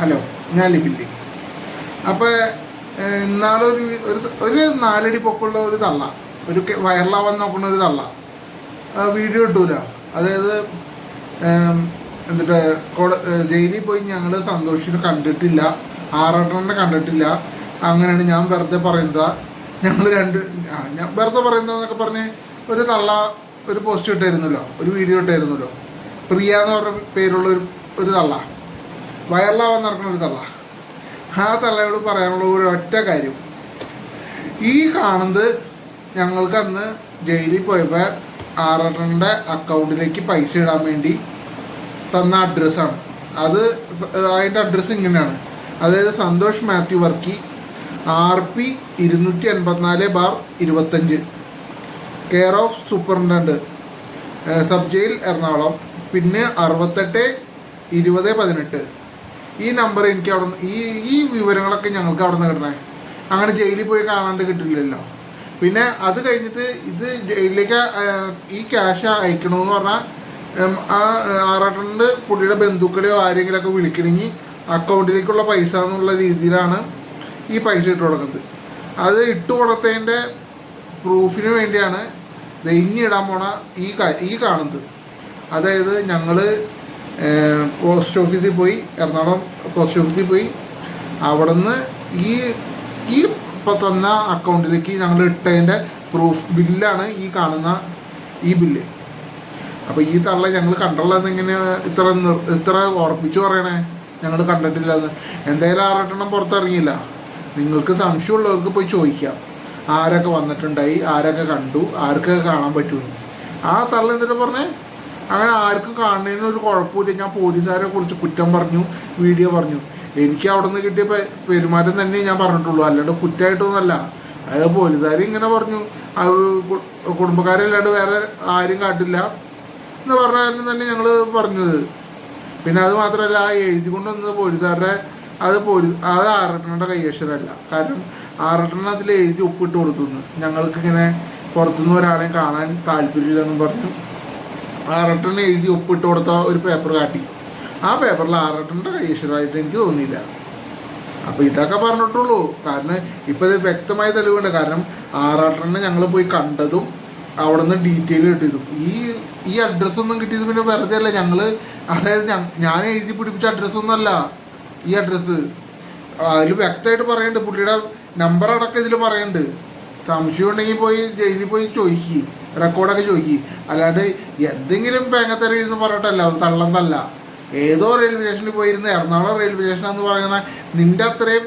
Hello ഞാൻ ലിബില്ലി അപ്പോൾ ഇന്നാളൊരു ഒരു ഒരു നാലടി പൊക്കമുള്ള ഒരു തള്ള ഒരു വയറിലാവാൻ നോക്കുന്ന ഒരു തള്ള വീഡിയോ ഇട്ടൂല അതായത് എന്നിട്ട് കോട- ജയിലിൽ പോയി ഞങ്ങൾ സന്തോഷിനെ കണ്ടിട്ടില്ല ആറാട്ടനെ കണ്ടിട്ടില്ല. അങ്ങനെയാണ് ഞാൻ വെറുതെ പറയുന്നത്. ഞങ്ങൾ രണ്ട് ഞാൻ വെറുതെ പറയുന്നതെന്നൊക്കെ പറഞ്ഞ് ഒരു തള്ള ഒരു പോസ്റ്റ് ഇട്ടായിരുന്നല്ലോ ഒരു വീഡിയോ ഇട്ടായിരുന്നല്ലോ. പ്രിയ എന്ന് പറഞ്ഞ പേരുള്ള ഒരു ഒരു തള്ള. വൈറലാവാൻ നടക്കുന്ന ഒരു തള്ള. ആ തള്ളയോട് പറയാനുള്ള ഒരു ഒറ്റ കാര്യം. ഈ കാണുന്നത് ഞങ്ങൾക്ക് അന്ന് ജയിലിൽ പോയപ്പോൾ ആറട്ടന്റെ അക്കൗണ്ടിലേക്ക് പൈസ ഇടാൻ വേണ്ടി തന്ന അഡ്രസ്സാണ് അത് അതിന്റെ അഡ്രസ്സ് ഇങ്ങനെയാണ്. അതായത് സന്തോഷ് മാത്യു വർക്കി ആർ പി ഇരുന്നൂറ്റി എൺപത്തിനാല് ബാർ ഇരുപത്തഞ്ച് care of superintendent sub jail Ernakulam. പിന്നെ അറുപത്തെട്ട് ഇരുപത് പതിനെട്ട്. ഈ നമ്പർ എനിക്ക് അവിടെ ഈ ഈ വിവരങ്ങളൊക്കെ ഞങ്ങൾക്ക് അവിടെ നിന്ന് കിട്ടണേ. അങ്ങനെ ജയിലിൽ പോയി കാണാണ്ട് കിട്ടില്ലല്ലോ. പിന്നെ അത് കഴിഞ്ഞിട്ട് ഇത് ജയിലിലേക്ക് ഈ ക്യാഷ് അയക്കണമെന്ന് പറഞ്ഞാൽ ആ ആറാട്ടന്റെ പുള്ളിയുടെ ബന്ധുക്കളെയോ ആരെങ്കിലുമൊക്കെ വിളിക്കണമെങ്കിൽ അക്കൗണ്ടിലേക്കുള്ള പൈസ എന്നുള്ള രീതിയിലാണ് ഈ പൈസ ഇട്ട് കൊടുക്കുന്നത്. അത് ഇട്ട് കൊടുത്തതിന്റെ പ്രൂഫിന് വേണ്ടിയാണ് ഇടാൻ പോണ ഈ ഈ കാണുന്നത്. അതായത് ഞങ്ങൾ പോസ്റ്റ് ഓഫീസിൽ പോയി എറണാകുളം പോസ്റ്റ് ഓഫീസിൽ പോയി. അവിടെ നിന്ന് ഈ ഈ ഇപ്പം തന്ന അക്കൗണ്ടിലേക്ക് ഞങ്ങൾ ഇട്ടതിന്റെ പ്രൂഫ് ബില്ലാണ് ഈ കാണുന്ന ഈ ബില്ല്. അപ്പോൾ ഈ തള്ള ഞങ്ങൾ കണ്ടുള്ളത് എങ്ങനെ ഇത്ര ഇത്ര ഉറപ്പിച്ചു പറയണേ? ഞങ്ങൾ കണ്ടിട്ടില്ല എന്ന് എന്തായാലും ആറട്ടെണ്ണം പുറത്തിറങ്ങിയില്ല. നിങ്ങൾക്ക് സംശയമുള്ളവർക്ക് പോയി ചോദിക്കാം. ആരൊക്കെ വന്നിട്ടുണ്ടായി? ആരൊക്കെ കണ്ടു? ആർക്കൊക്കെ കാണാൻ പറ്റുമെന്ന്. ആ തള്ള എന്നിട്ട് പറഞ്ഞേ? അങ്ങനെ ആർക്കും കാണുന്നതിന് ഒരു കുഴപ്പമില്ല. ഞാൻ പോലീസുകാരെ കുറിച്ച് കുറ്റം പറഞ്ഞു വീഡിയോ പറഞ്ഞു. എനിക്ക് അവിടെ നിന്ന് കിട്ടിയ പെരുമാറ്റം തന്നെ ഞാൻ പറഞ്ഞിട്ടുള്ളൂ. അല്ലാണ്ട് കുറ്റമായിട്ടൊന്നുമല്ല അത് പോലീസുകാർ ഇങ്ങനെ പറഞ്ഞു. അത് കുടുംബക്കാരല്ലാണ്ട് വേറെ ആരും കാട്ടില്ല എന്ന് പറഞ്ഞാലും തന്നെ ഞങ്ങൾ പറഞ്ഞത്. പിന്നെ അത് മാത്രമല്ല ആ എഴുതി കൊണ്ടുവന്നത് പോലീസുകാരുടെ അത് പോലീസ് അത് ആറട്ടണയുടെ കൈയക്ഷരമല്ല കാരണം ആറട്ടണ അതിൽ എഴുതി ഒപ്പിട്ട് കൊടുത്തു. ഞങ്ങൾക്ക് ഇങ്ങനെ പുറത്തുനിന്ന് ഒരാളെയും കാണാൻ താല്പര്യമില്ലെന്നും പറഞ്ഞു. ആറെട്ടെണ്ണം എഴുതി ഒപ്പിട്ട് കൊടുത്ത ഒരു പേപ്പർ കാട്ടി. ആ പേപ്പറിൽ ആറെട്ടന്റെ കൈശ്വരമായിട്ട് എനിക്ക് തോന്നിയില്ല. അപ്പോൾ ഇതൊക്കെ പറഞ്ഞിട്ടുള്ളൂ. കാരണം ഇപ്പം ഇത് വ്യക്തമായ തെളിവുണ്ട്. കാരണം ആറാട്ടെണ്ണ ഞങ്ങൾ പോയി കണ്ടതും അവിടെ നിന്ന് ഡീറ്റെയിൽ കിട്ടിയതും. ഈ ഈ അഡ്രസ്സൊന്നും കിട്ടിയത് പിന്നെ വെറുതെ അല്ല. ഞങ്ങൾ അതായത് ഞാൻ എഴുതി പിടിപ്പിച്ച അഡ്രസ്സൊന്നും അല്ല ഈ അഡ്രസ്സ് അതിൽ വ്യക്തമായിട്ട് പറയുന്നുണ്ട് പുള്ളിയുടെ നമ്പർ അടക്കം ഇതിൽ പറയുന്നുണ്ട് സംശയം ഉണ്ടെങ്കിൽ പോയി ജയിലിൽ പോയി ചോദിക്കി. റെക്കോർഡൊക്കെ ചോദിക്കും. അല്ലാണ്ട് എന്തെങ്കിലും പേങ്ങത്തറി ഇരുന്ന് അത് തള്ളന്നല്ല. ഏതോ റെയിൽവേ സ്റ്റേഷനിൽ പോയിരുന്ന എറണാകുളം റെയിൽവേ സ്റ്റേഷൻ എന്ന് പറയുന്ന നിന്റെ അത്രയും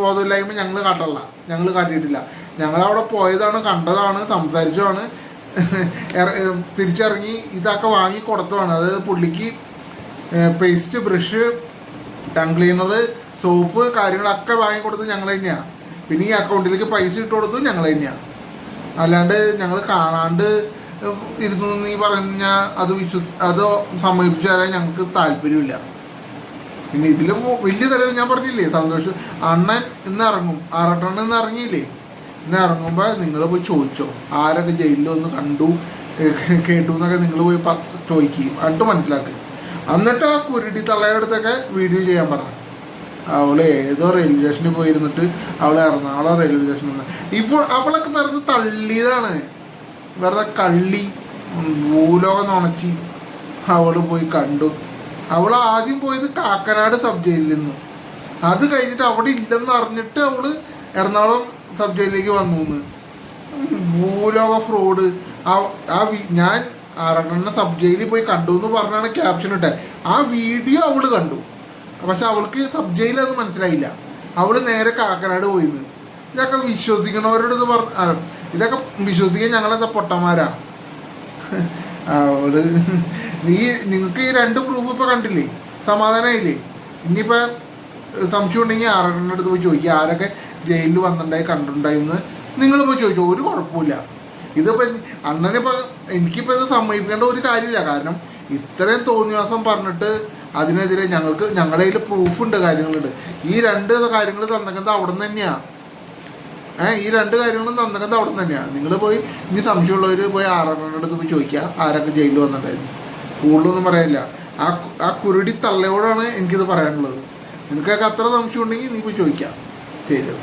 ബോധമില്ലായ്മ ഞങ്ങൾ കാട്ടല്ല. ഞങ്ങൾ കാട്ടിയിട്ടില്ല. ഞങ്ങൾ അവിടെ പോയതാണ് കണ്ടതാണ് സംസാരിച്ചതാണ്. തിരിച്ചിറങ്ങി ഇതൊക്കെ വാങ്ങി കൊടുത്തതാണ്. അതായത് പുള്ളിക്ക് paste brush tongue cleaner soap കാര്യങ്ങളൊക്കെ വാങ്ങിക്കൊടുത്ത് ഞങ്ങൾ തന്നെയാണ് പിന്നെ ഈ അക്കൗണ്ടിലേക്ക് പൈസ ഇട്ട് കൊടുത്തത് ഞങ്ങൾ തന്നെയാണ് അല്ലാണ്ട് ഞങ്ങൾ കാണാണ്ട് ഇരുന്നു നീ പറഞ്ഞ അത് വിശ്വസി അത് സമീപിച്ചു തരാൻ ഞങ്ങൾക്ക് താല്പര്യമില്ല. പിന്നെ ഇതിൽ വലിയ തലവ് ഞാൻ പറഞ്ഞില്ലേ സന്തോഷം അണ്ണൻ ഇന്ന് ഇറങ്ങും ആറട്ടണ്ണൻ ഇന്ന് ഇറങ്ങിയില്ലേ? ഇന്ന് ഇറങ്ങുമ്പോൾ നിങ്ങൾ പോയി ചോദിച്ചോ. ആരൊക്കെ ജയിലിൽ ഒന്ന് കണ്ടു കേട്ടു എന്നൊക്കെ നിങ്ങൾ പോയി ചോദിക്കുകയും ചോദിക്കും. എന്നിട്ട് മനസ്സിലാക്കുക എന്നിട്ട് ആ കുരുടി തള്ളയുടെ അടുത്തൊക്കെ വീഡിയോ ചെയ്യാൻ പറ. അവൾ ഏതോ റെയിൽവേ സ്റ്റേഷനിൽ പോയിരുന്നിട്ട് അവൾ എറണാകുളം റെയിൽവേ സ്റ്റേഷനിൽ നിന്ന് ഇപ്പോൾ അവളൊക്കെ വെറുതെ തള്ളിയതാണ്. വെറുതെ കള്ളി ഭൂലോകം നുണച്ചി അവൾ പോയി കണ്ടു. അവൾ ആദ്യം പോയത് കാക്കനാട് സബ് ജയിലിൽ നിന്ന്. അത് കഴിഞ്ഞിട്ട് അവിടെ ഇല്ലെന്ന് അറിഞ്ഞിട്ട് അവൾ എറണാകുളം സബ് ജയിലിലേക്ക് വന്നു ഭൂലോക ഫ്രോഡ് ആ ഞാൻ ആറെണ്ണ സബ് ജയിലിൽ പോയി കണ്ടു എന്ന് പറഞ്ഞാണ് ക്യാപ്ഷൻ ഇട്ടേ ആ വീഡിയോ അവൾ കണ്ടു. പക്ഷെ അവൾക്ക് സബ് ജയിൽ അത് മനസ്സിലായില്ല. അവൾ നേരെ കാക്കനാട് പോയിന്ന്. ഇതൊക്കെ വിശ്വസിക്കണവരോട് ഇത് പറഞ്ഞ ഇതൊക്കെ വിശ്വസിക്കാൻ ഞങ്ങളെന്താ പൊട്ടന്മാരാ? അവൾ നീ നിങ്ങൾക്ക് ഈ രണ്ട് പ്രൂഫ് ഇപ്പൊ കണ്ടില്ലേ? സമാധാനമായില്ലേ ഇനിയിപ്പോ സംശയം ഉണ്ടെങ്കിൽ ആരുടെ അടുത്ത് പോയി ചോദിക്കുക ആരൊക്കെ ജയിലിൽ വന്നിട്ടുണ്ടായി കണ്ടിട്ടുണ്ടായി എന്ന് നിങ്ങൾ പോയി ചോദിച്ചു. ഒരു കുഴപ്പമില്ല ഇതിപ്പോ അണ്ണനിപ്പോ എനിക്കിപ്പോ ഇത് സമ്മതിക്കേണ്ട ഒരു കാര്യമില്ല. കാരണം ഇത്രയും തോന്നിയാസം പറഞ്ഞിട്ട് അതിനെതിരെ ഞങ്ങൾക്ക് ഞങ്ങളുടെ കയ്യിൽ പ്രൂഫുണ്ട് കാര്യങ്ങളുണ്ട്. ഈ രണ്ട് കാര്യങ്ങൾ തന്നേക്കുന്നത് അവിടെ നിന്ന് തന്നെയാണ് ഏഹ് ഈ രണ്ട് കാര്യങ്ങളും തന്നേക്കുന്നത് അവിടെ നിന്ന് തന്നെയാണ് നിങ്ങൾ പോയി ഇനി സംശയമുള്ളവർ പോയി ആറെണ്ണയുടെ അടുത്ത് പോയി ചോദിക്കുക. ആരൊക്കെ ജയിലിൽ വന്നിട്ടുണ്ടായിരുന്നു. കൂടുതലൊന്നും പറയാനില്ല ആ ആ കുരുടി തള്ളയോടാണ് എനിക്കിത് പറയാനുള്ളത്. നിനക്കൊക്കെ അത്ര സംശയം ഉണ്ടെങ്കിൽ നീ പോയി ചോദിക്കാം ശരി.